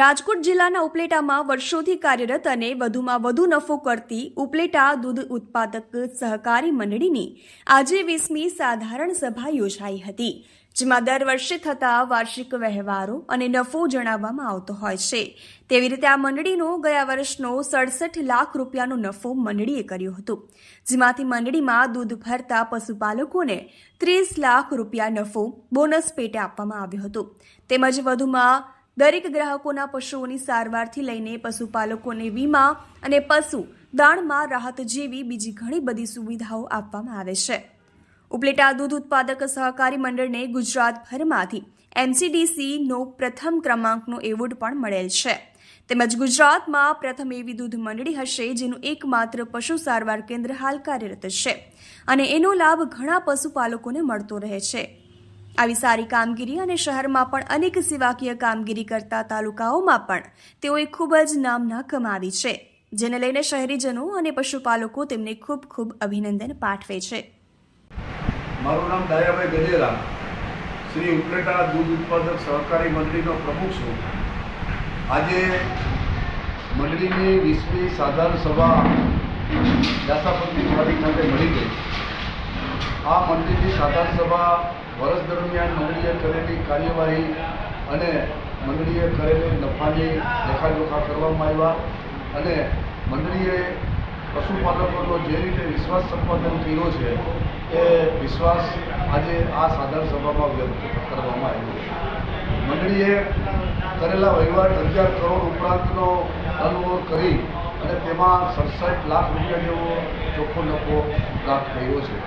રાજકોટ જિલ્લાના ઉપલેટામાં વર્ષોથી કાર્યરત અને વધુમાં વધુ નફો કરતી ઉપલેટા દૂધ ઉત્પાદક સહકારી મંડળીની આજે વીસમી સાધારણ સભા યોજાઈ હતી, જેમાં દર વર્ષે થતા વાર્ષિક વ્યવહારો અને નફો જણાવવામાં આવતો હોય છે. તેવી રીતે આ મંડળીનો ગયા વર્ષનો સડસઠ લાખ રૂપિયાનો નફો મંડળીએ કર્યો હતો, જેમાંથી મંડળીમાં દૂધ ભરતા પશુપાલકોને ત્રીસ લાખ રૂપિયા નફો બોનસ પેટે આપવામાં આવ્યો હતો. તેમજ વધુમાં દરેક ગ્રાહકોના પશુઓની સારવારથી લઈને પશુપાલકોને વીમા અને પશુ દાણમાં રાહત જેવી બીજી ઘણી બધી સુવિધાઓ આપવામાં આવે છે. ઉપલેટા દૂધ ઉત્પાદક સહકારી મંડળને ગુજરાતભરમાંથી એમસીડીસીનો પ્રથમ ક્રમાંકનો એવોર્ડ પણ મળેલ છે. તેમજ ગુજરાતમાં પ્રથમ એવી દૂધ મંડળી હશે જેનું એકમાત્ર પશુ સારવાર કેન્દ્ર હાલ કાર્યરત છે અને એનો લાભ ઘણા પશુપાલકોને મળતો રહે છે. આવી સારી કામગીરી અને શહેરમાં પણ અનેક સેવાકીય કામગીરી કરતા તાલુકાઓમાં પણ તેઓએ ખૂબ જ નામના કમાવી છે, જેને લઈને શહેરીજનો અને પશુપાલકો તેમને ખૂબ ખૂબ અભિનંદન પાઠવે છે. મારું નામ દયાભાઈ ગજેરા શ્રી ઉપલેટા દૂધ ઉત્પાદક સહકારી મંડળીનો પ્રમુખ છું. આજે મંડળીની વીસમી સાધારણ સભા દાસાપતિ ખાતે મળી ગઈ. આ મંદિરની સાધારણ સભા વર્ષ દરમિયાન મંડળીએ કરેલી કાર્યવાહી અને મંડળીએ કરેલી નફાની લેખાજોખા કરવામાં આવ્યા અને મંડળીએ પશુપાલકોનો જે રીતે વિશ્વાસ સંપાદન કર્યો છે, એ વિશ્વાસ આજે આ સાધારણ સભામાં વ્યક્ત કરવામાં આવ્યો છે. મંડળીએ કરેલા વહીવટ અગિયાર કરોડ ઉપરાંતનો ટર્નઓવર કરી અને તેમાં સડસઠ લાખ રૂપિયા જેવો ચોખ્ખો નફો પ્રાપ્ત થયો છે.